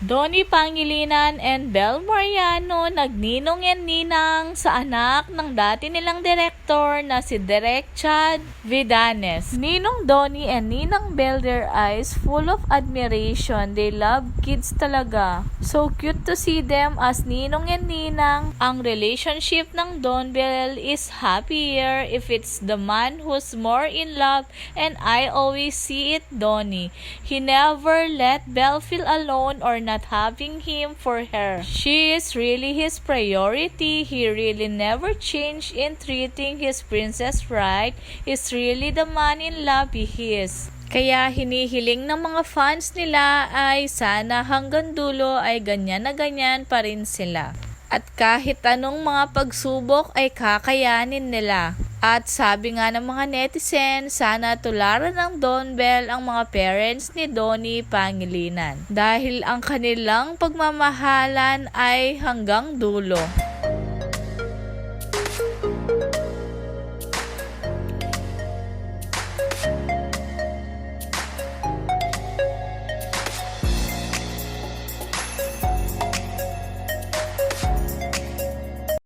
Donnie Pangilinan and Bel Mariano nagninong and ninang sa anak ng dati nilang direktor na si Direk Chad Vidanes. Ninong Donnie and Ninang Bel their eyes full of admiration. They love kids talaga. So cute to see them as Ninong and Ninang. Ang relationship ng Don Bel is happier if it's the man who's more in love and I always see it Donnie. He never let Belle feel alone or not having him for her. She is really his priority. He really never changed in treating his princess right. He's really the man in love he is. Kaya hinihiling ng mga fans nila ay sana hanggang dulo ay ganyan na ganyan pa rin sila. At kahit anong mga pagsubok ay kakayanin nila. At sabi nga ng mga netizen, sana tularan ng Don Bell ang mga parents ni Donnie Pangilinan. Dahil ang kanilang pagmamahalan ay hanggang dulo.